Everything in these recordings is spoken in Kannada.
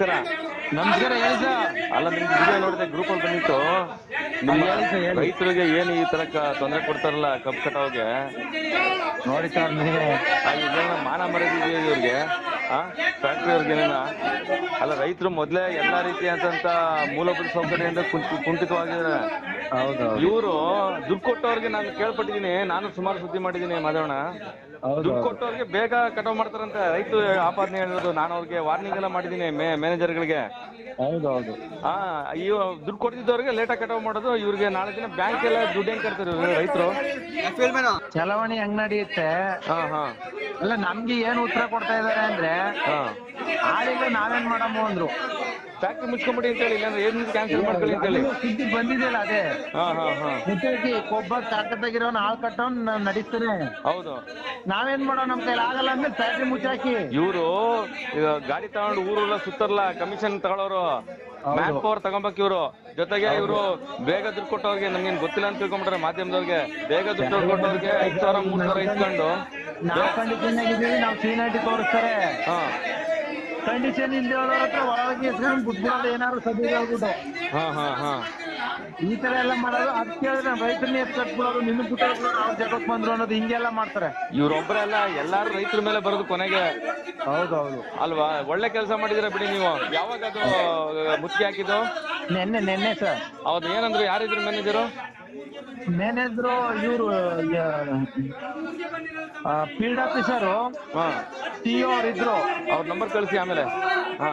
ನಮಸ್ಕಾರ. ನಮಸ್ಕಾರ ಹೇಳಿ ಸರ್ ಅಲ್ಲ ನಿಮ್ಗೆ ವಿಡಿಯೋ ನೋಡಿದೆ ಗ್ರೂಪ್ ಅಲ್ಲಿ ಬಂದಿತ್ತು. ನಿಮ್ಮ. ರೈತರಿಗೆ ಏನು ಈ ತರ ತೊಂದರೆ ಕೊಡ್ತಾರಲ್ಲ ಕಬ್ಬು ಕಟಾವ್ಗೆ? ನೋಡಿ ಸರ್ ನೀವು ಮಾನ ಮರ್ಯಾದೆ ಇವ್ರಿಗೆ? ಆ ಫ್ಯಾಕ್ಟ್ರಿ ಅವ್ರಿಗೆ ಏನೇನ ಅಲ್ಲ ರೈತರು ಮೊದ್ಲೇ ಎಲ್ಲಾ ರೀತಿಯಾದಂತ ಮೂಲಭೂತ ಸೌಕರ್ಯದಿಂದ ಕುಂಠಿ- ಕುಂಠಿತವಾಗಿದ್ದಾರೆ. ಹೌದು ಇವರು ದುಡ್ಡು ಕೊಟ್ಟವ್ರಿಗೆ ನಾನು ಕೇಳ್ಪಟ್ಟಿದ್ದೀನಿ. ನಾನು ಸುಮಾರು ಸುದ್ದಿ ಮಾಡಿದ್ದೀನಿ ಮಾಧವಣ್ಣ. ದುಡ್ಡು ಕೊಟ್ಟವ್ರಿಗೆ ಬೇಗ ಕಟಾವ್ ಮಾಡ್ತಾರಂತೆ. ರೈತ ಆಪಾದನೆ ಹೇಳಿರೋದು ನಾನು ಅವ್ರಿಗೆ ವಾರ್ನಿಂಗ್ ಎಲ್ಲ ಮಾಡಿದ್ದೀನಿ ಮ್ಯಾನೇಜರ್ಗಳಿಗೆ ಹೌದು ಹೌದು ಆ ಇವ್ ದುಡ್ಡು ಕೊಡ್ತಿದ್ದವ್ರಿಗೆ ಲೇಟಾಗಿ ಕಟಾವ್ ಮಾಡೋದು. ಇವ್ರಿಗೆ ನಾಳೆ ದಿನ ಬ್ಯಾಂಕ್ ಎಲ್ಲ ದುಡ್ಡು ಹೆಂಗ್ ಕಟ್ತಾರೆ ಇವ್ರು ರೈತರು? ಚಲಾವಣೆ ಹೆಂಗ್ ನಡೆಯುತ್ತೆ? ಹಾ ಹಾ. ಅಲ್ಲ ನಮ್ಗೆ ಏನ್ ಉತ್ತರ ಕೊಡ್ತಾ ಇದಾರೆ ಅಂದ್ರೆ ಹಾ. ಆಳಿಲ್ಲ ನಾವೇನ್ ಮಾಡಮ್ಮ ಅಂದ್ರು. ಫ್ಯಾಕ್ಟ್ರಿ ಮುಚ್ಕೊಂಬಿಡಿ ಅಂತ ಹೇಳಿ ಇಲ್ಲಾಂದ್ರೆ ಏನ್ ಕ್ಯಾನ್ಸಲ್ ಮಾಡ್ಕೊಳ್ಳಿ ಅಂತ ಹೇಳಿ ಸುದ್ದಿ ಬಂದಿದೆಯಲ್ಲ ಅದೇ. ಹಾ ಹಾ ಹಾ. ಮುಚ್ಚಿ ಕೊಬ್ಬ ತಾಕತ್ತಾಗಿರೋನ್ ಆಳ್ ಕಟ್ಟೋನ್ ನಡೀತಾನೆ. ಹೌದು. ನಾವೇನ್ ಮಾಡೋ ನಮ್ ಕೈಲಿ ಆಗಲ್ಲ ಅಂದ್ರೆ ಫ್ಯಾಕ್ಟ್ರಿ ಮುಚ್ಚಾಕಿ. ಇವರು ಗಾಡಿ ತಗೊಂಡು ಊರೆಲ್ಲ ಸುತ್ತಾರಲ್ಲ ಕಮಿಷನ್ ತಗೊಳ್ಳೋರು ಮ್ಯಾನ್ ಪವರ್ ತಗೊಂಬಕ್ ಇವರು. ಜೊತೆಗೆ ಇವರು ಬೇಗ ದುಡ್ಡು ಕೊಟ್ಟವ್ರಿಗೆ ನಮ್ಗೇನ್ ಗೊತ್ತಿಲ್ಲ ಅಂತ ತಿಳ್ಕೊಂಬಿಟ್ರೆ ಮಾಧ್ಯಮದವ್ರಿಗೆ ಬೇಗ ದುಡ್ಡು ಕೊಟ್ಟವ್ರಿಗೆ ಐದ್ ಸಾವಿರ ಮೂರ್ ಸಾವಿರ ಇಸ್ಕೊಂಡು ನಾವ್ ಕಂಡೀಷನ್ ಆಗಿದ್ದೀವಿ ನಾವ್ ಸೀನಿಯಾರಿಟಿ ತೋರಿಸ್ತಾರೆ. ಹಾ. ಕಂಡೀಷನ್ ಇಲ್ದೇ ಹತ್ರ ಒಳಗೆ ಇಸ್ಕೊಂಡು ಬುದ್ಧಿ ಏನಾದ್ರು ಸದ್ಯ ಹೇಳ್ಬಿಟ್ಟು ಹಾ ಹಾ ಹಾ. ಈ ತರ ಎಲ್ಲ ಮಾಡೋದು ಅದ್ ಕೇಳಿದ್ರೆ ರೈತರನ್ನೇ ಕಟ್ಬಿಡೋದು ನಿನ್ನ ಬಿಟ್ಟು ಅವ್ರ ಜಗತ್ ಬಂದ್ರು ಅನ್ನೋದು ಹಿಂಗೆಲ್ಲ ಮಾಡ್ತಾರೆ. ಇವ್ರೊಬ್ರೆ ಅಲ್ಲ ಎಲ್ಲಾರು ರೈತರ ಮೇಲೆ ಬರೋದು ಕೊನೆಗೆ. ಹೌದೌದು. ಅಲ್ವಾ? ಒಳ್ಳೆ ಕೆಲಸ ಮಾಡಿದಿರ ಬಿಡಿ ನೀವು. ಯಾವಾಗ ಅದು ಮುಚ್ಚಿಗೆ ಹಾಕಿದ್ದು? ನೆನ್ನೆ ನೆನ್ನೆ ಸರ್. ಹೌದು ಏನಂದ್ರು ಯಾರಿದ್ರು ಮ್ಯಾನೇಜರು? ಮ್ಯಾನೇಜರು ಇವರು ಫೀಲ್ಡ್ ಆಫೀಸರು ಅವ್ರು ಇದ್ರು ಅವ್ರ ನಂಬರ್ ಕಳಿಸಿ ಆಮೇಲೆ. ಹಾ.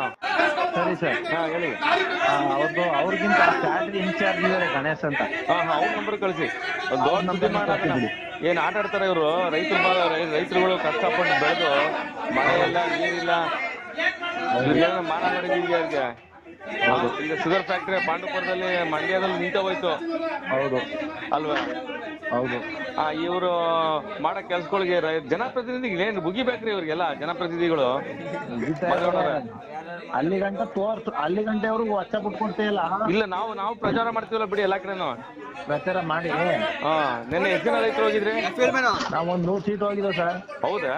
ಸರಿ ಸರ್. ಹಾ ಹೇಳಿ. ಅವ್ರದ್ದು ಅವ್ರಿಗಿಂತ ಫ್ಯಾಕ್ಟ್ರಿ ಇನ್ಚಾರ್ಜ್ ಇದ್ದಾರೆ ಗಣೇಶ್ ಅಂತ. ಹಾ ಹಾ ಅವ್ರ ನಂಬರ್ ಕಳಿಸಿ. ಒಂದ್ ನಂಬರ್ ಸುದ್ದಿ ಏನು ಆಟ ಆಡ್ತಾರೆ ಇವರು? ರೈತರು ರೈತರುಗಳು ಕಷ್ಟಪಟ್ಟು ಬೆಳೆದು ಮಳೆ ಇಲ್ಲ ನೀರಿಲ್ಲ ಮಾನ ಮಾಡಿದೀವಿ ಅವ್ರಿಗೆ. ಈಗ ಶುಗರ್ ಫ್ಯಾಕ್ಟ್ರಿ ಪಾಂಡುಪುರದಲ್ಲಿ ಮಂಡ್ಯದಲ್ಲಿ ನಿಂತ ಹೋಯ್ತು. ಹೌದು. ಅಲ್ವಾ? ಹೌದು. ಆ ಇವರು ಮಾಡೋ ಕೆಲ್ಸಗಳಿಗೆ ಜನಪ್ರತಿನಿಧಿಗಳು ಏನು ಮುಗಿಬೇಕ್ರಿ ಇವ್ರಿಗೆಲ್ಲ ಜನಪ್ರತಿನಿಧಿಗಳು. ಅಲ್ಲಿ ಗಂಟ ತೋರ್ಸು ಅಲ್ಲಿ ಗಂಟೆ ಅವ್ರಿಗೆ ವಚ್ಚ ಬಿಟ್ಕೊಡ್ತೇ ಇಲ್ಲ. ಇಲ್ಲ ನಾವು ನಾವು ಪ್ರಚಾರ ಮಾಡ್ತೀವಲ್ಲ ಬಿಡಿ ಎಲ್ಲ ಕಡೆನು. ಪ್ರಚಾರ ಮಾಡಿ. ಹಾ ನಿನ್ನೆ ಎಷ್ಟು ಜನ ರೈತರು ಹೋಗಿದ್ರಿ? ನಾವೊಂದು ಒಂದ್ ನೂರ್ ಸೀಟ್ ಹೋಗಿದ್ವಿ ಸರ್. ಹೌದಾ?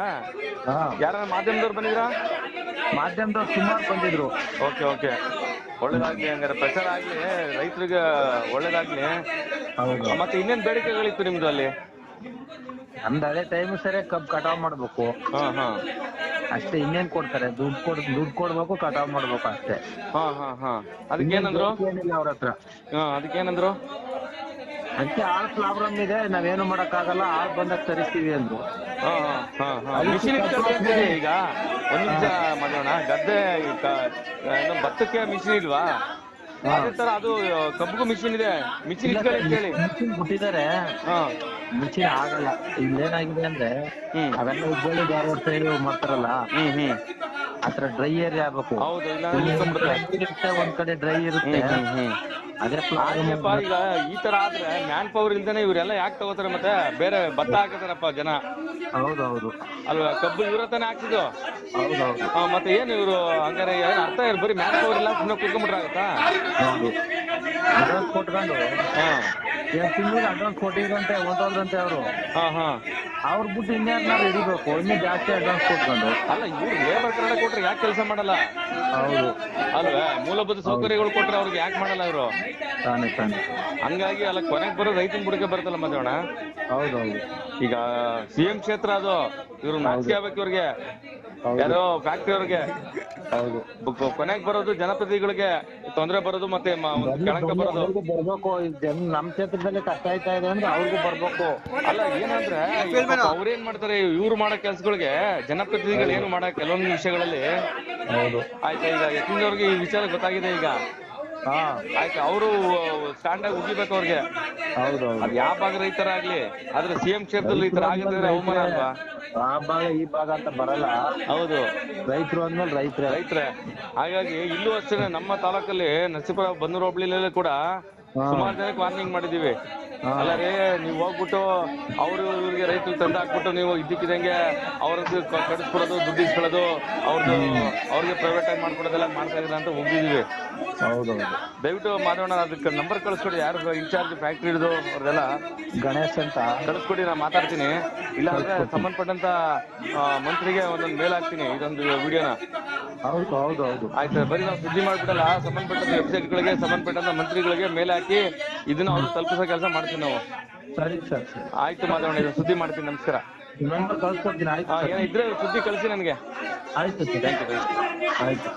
ಯಾರ ಮಾಧ್ಯಮದವ್ರು ಬಂದಿದ್ರಾ? ಮಾಧ್ಯಮದವ್ರು ಸುಮಾರು ಬಂದಿದ್ರು. Okay okay. ಒಳ್ಳೇದಾಗ್ಲಿ ಹಂಗಾರೆ ಪ್ರಚಾರ ಆಗ್ಲಿ ರೈತರಿಗೆ ಒಳ್ಳೇದಾಗ್ಲಿ. ಹೌದು. ಮತ್ತೆ ಇನ್ನೇನ್ ಬೇಡಿಕೆಗಳಿತ್ತು ನಿಮ್ದು ಅಲ್ಲಿ ನಮ್ದು ಅದೇ ಟೈಮ್ ಸರಿ ಕಬ್ಬು ಕಟಾವ್ ಮಾಡ್ಬೇಕು. ಹಾ ಹಾ. ಅಷ್ಟೇ ಇನ್ನೇನ್ ಕೊಡ್ತಾರೆ? ದುಡ್ಡು ಕೊಡ್ ದುಡ್ಡು ಕೊಡ್ಬೇಕು ಕಟಾವ್ ಮಾಡ್ಬೇಕು ಅಷ್ಟೇ. ಹಾ ಹಾ ಹಾ. ಅದಕ್ಕೇನಂದ್ರು? ಏನಿಲ್ಲ ಅವ್ರ ಹತ್ರ. ಹಾ ಅದಕ್ಕೇನಂದ್ರು? ಅದಕ್ಕೆ ಆಳ್ ಪ್ರಾಬ್ಲಮ್ ಇದೆ ನಾವೇನು ಮಾಡಕ್ಕಾಗಲ್ಲ ಆಳ್ ಬಂದಾಗ ತರಿಸ್ತೀವಿ ಅಂದ್ರು. ಹಾ ಹಾ ಹಾ ಮಿಷಿನ್ ಈಗ. ಒಂದ್ ನಿಮಿಷ ಮಾಡೋಣ. ಗದ್ದೆ ಏನು ಭತ್ತಕ್ಕೆ ಮಿಷಿನ್ ಇಲ್ವಾ? ಅದೇ ತರ ಅದು ಕಬ್ಬಿಗೂ ಮಿಷಿನ್ ಇದೆ. ಮಿಷಿನ್ ಇಟ್ಕೊಳ್ಳಿ ಅಂತ ಹೇಳಿ ಮಿಷಿನ್ ಬಿಟ್ಟಿದ್ದಾರೆ. ಹಾ. ಮಿಷಿನ್ ಆಗಲ್ಲ. ಇಲ್ಲೇನಾಗಿದೆ ಅಂದ್ರೆ ಹ್ಮ್. ಅವೆಲ್ಲ ಹುಬ್ಬಳ್ಳಿ ಧಾರವಾಡ ಸೈಡ್ ಮಾಡ್ತಾರಲ್ಲ ಹ್ಮ್ ಹ್ಮ್. ಆತರ ಡ್ರೈ ಏರಿಯಾ ಆಗ್ಬೇಕು. ಹೌದು ಇಲ್ಲ ನಿಂತ್ಕೊಂಡ್ಬಿಡುತ್ತೆ ಇರುತ್ತೆ ಒಂದ್ ಕಡೆ ಡ್ರೈ ಇರುತ್ತೆ ಹ್ಮ್ ಹ್ಮ್ ಹ್ಮ್. ಅದೇ ಆಗ್ಲಿಪ್ಪ ಈಗ ಈ ತರ ಆದ್ರೆ ಮ್ಯಾನ್ ಪವರ್ ಇಲ್ದೇನೆ ಇವರೆಲ್ಲ ಯಾಕೆ ತಗೋತಾರೆ ಮತ್ತೆ ಬೇರೆ ಭತ್ತ ಹಾಕತಾರಪ್ಪ ಜನ? ಹೌದೌದು. ಅಲ್ವಾ? ಕಬ್ಬು ಇವ್ರ ತಾನೇ ಹಾಕ್ಸಿದ್ದು? ಹೌದೌದು. ಆ, ಮತ್ತೆ ಏನು ಇವರು ಹಂಗಾರೆ ಏನ್ ಅರ್ಥ ಇರ್ ಬರೀ ಮ್ಯಾನ್ ಪವರ್ ಇಲ್ಲ ಸುಮ್ಮನೆ ಕುತ್ಕೊಂಡ್ಬಿಟ್ರೆ ಆಗತ್ತಾ? ಹೌದು. ಅಡ್ವಾನ್ಸ್ ಕೊಟ್ಕೊಂಡು ಹಾ. ತಿಂಗಳಿಗೆ ಅಡ್ವಾನ್ಸ್ ಕೊಟ್ಟಿದ್ರಂತೆ ಹೊಂಟೋದ್ರಂತೆ ಅವರು. ಹಾ ಹಾ. ಅವ್ರ ಬಿಟ್ಟು ಇನ್ಯಾರನ್ನಾರು ಹಿಡಿಬೇಕು? ಇನ್ನೂ ಜಾಸ್ತಿ ಅಡ್ವಾನ್ಸ್ ಕೊಟ್ಕೊಂಡು. ಅಲ್ಲ ಇವ್ರು ಲೇಬರ್ ಕನ್ನಡ ಕೊಟ್ರೆ ಯಾಕೆ ಕೆಲಸ ಮಾಡಲ್ಲ? ಹೌದು. ಅಲ್ವಾ? ಮೂಲಭೂತ ಸೌಕರ್ಯಗಳು ಕೊಟ್ರೆ ಅವ್ರಿಗೆ ಯಾಕೆ ಮಾಡಲ್ಲ ಇವರು? ತಾನೇ ತಾನೇ. ಹಂಗಾಗಿ ಅಲ್ಲ ಕೊನೆಗೆ ಬರೋ ರೈತನ ಬುಡಕ್ಕೆ ಬರ್ತಲ್ಲ ಮಧ್ಯಾಹ್ನ? ಹೌದೌದು. ಈಗ ಸಿಎಂ ಕ್ಷೇತ್ರ ಅದು. ಇವ್ರು ನಾಚಿಕೆ ಆಗ್ಬೇಕು ಇವ್ರಿಗೆ. ಯಾರು ಯಾರೋ ಫ್ಯಾಕ್ಟ್ರಿ ಅವ್ರಿಗೆ. ಹೌದು. ಕೊನೆಗೆ ಬರೋದು ಜನಪ್ರತಿನಿಧಿಗಳಿಗೆ ತೊಂದರೆ ಬರೋದು ಮತ್ತೆ ಮ- ಒಂದು ಕಳಂಕ ಬರೋದು. ಅವ್ರಿಗೂ ಬರ್ಬೇಕು. ಈ ಜನ ನಮ್ ಕ್ಷೇತ್ರದಲ್ಲಿ ಕಷ್ಟ ಆಯ್ತಾ ಇದೆ ಅಂದ್ರೆ ಅವ್ರಿಗೂ ಬರ್ಬೇಕು. ಅಲ್ಲ ಏನಂದ್ರೆ ಅವ್ರೇನ್ ಮಾಡ್ತಾರೆ ಇವ್ರು ಮಾಡೋ ಕೆಲ್ಸಗಳಿಗೆ ಜನಪ್ರತಿನಿಧಿಗಳು ಏನು ಮಾಡೋ ಕೆಲವೊಂದು ವಿಷಯಗಳಲ್ಲಿ. ಹೌದು. ಆಯ್ತಾ ಈಗ ಯತ್ನಿಂದವ್ರಿಗೆ ಈ ವಿಚಾರ ಗೊತ್ತಾಗಿದೆ ಈಗ. ಹಾ. ಆಯ್ತಾ ಅವರು ಸ್ಟ್ಯಾಂಡ್ ಆಗಿ ಉಗಿಬೇಕು ಅವ್ರಿಗೆ. ಹೌದು ಅದ್ ಯಾವ ಭಾಗ ರೈತರಾಗ್ಲಿ ಆದ್ರೆ ಸಿಎಂ ಕ್ಷೇತ್ರದಲ್ಲಿ ಈ ತರ ಆಗಿದ್ರೆ ಅವಮಾನ ಅಲ್ವಾ? ಆ ಭಾಗ ಈ ಭಾಗ ಅಂತ ಬರಲ್ಲ. ಹೌದು. ರೈತರು ಅಂದ್ಮೇಲೆ ರೈತರೇ. ರೈತರೇ. ಹಾಗಾಗಿ ಇಲ್ಲೂ ಅಷ್ಟೇ ನಮ್ಮ ತಾಲೂಕಲ್ಲಿ ನರಸೀಪುರ ಬನ್ನೂರು ಹೋಬಳಿಲಲ್ಲೂ ಕೂಡ. ಸುಮಾರು ಜನಕ್ಕೆ ವಾರ್ನಿಂಗ್ ಮಾಡಿದೀವಿ. ಅಲ್ಲ ರೀ ನೀವು ಹೋಗ್ಬಿಟ್ಟು ಅವರು ಇವ್ರಿಗೆ ರೈತರು ತಂದು ಹಾಕ್ಬಿಟ್ಟು ನೀವು ಇದ್ದಕ್ಕಿದಂಗೆ ಅವ್ರದ್ದು ಕಡಿಸ್ಕೊಳ್ಳೋದು ದುಡ್ಡು ಇಸ್ಕೊಳ್ಳೋದು ಅವ್ರದ್ದು ಅವ್ರಿಗೆ ಪ್ರೈವೇಟ್ ಆಗಿ ಮಾಡ್ಕೊಡೋದೆಲ್ಲ ಮಾಡ್ತಾ ಇದ್ದೀರಾ ಅಂತ ಹೋಗಿದೀವಿ ಹೌದೌದು ದಯವಿಟ್ಟು ಮಾಧವಣ್ಣ ಅದಕ್ಕೆ ನಂಬರ್ ಕಳಿಸ್ಕೊಡಿ. ಯಾರು ಇನ್ಚಾರ್ಜ್ ಫ್ಯಾಕ್ಟ್ರಿ ಹಿಡಿದು ಅವ್ರದೆಲ್ಲ ಗಣೇಶ್ ಅಂತ. ಕಳಿಸ್ಕೊಡಿ ನಾನು ಮಾತಾಡ್ತೀನಿ. ಇಲ್ಲ ಅಂದ್ರೆ ಸಂಬಂಧಪಟ್ಟಂತ ಮಂತ್ರಿಗೆ ಒಂದೊಂದು ಮೇಲ್ ಹಾಕ್ತೀನಿ ಇದೊಂದು ವಿಡಿಯೋನ. ಹೌದು ಹೌದು ಹೌದು. ಆಯ್ತು ಬರಿ ನಾವು ಸುದ್ದಿ ಮಾಡ್ಬಿಡಲ್ಲ. ಸಂಬಂಧಪಟ್ಟಂತ ವೆಬ್ಸೈಟ್ಗಳಿಗೆ ಸಂಬಂಧಪಟ್ಟಂತ ಮಂತ್ರಿಗಳಿಗೆ ಮೇಲ್ ಹಾಕಿ ಇದನ್ನ ಅವ್ರು ತಲುಪಿಸೋ ಕೆಲಸ ಮಾಡ್ತೀವಿ ನಾವು. ಸರಿ ಸರ್ ಸರಿ. ಆಯ್ತು ಮಾಧವಣ್ಣ ಇದನ್ನ ಸುದ್ದಿ ಮಾಡ್ತೀನಿ. ನಮಸ್ಕಾರ. ನಂಬರ್ ಕಳ್ಸ್ಕೊಡ್ತೀನಿ. ಆಯ್ತು ಹಾ ಏನ ಇದ್ರೆ ಸುದ್ದಿ ಕಳಿಸಿ ನನಗೆ. ಆಯ್ತು ಸರ್. ಥ್ಯಾಂಕ್ ಯು ಆಯ್ತು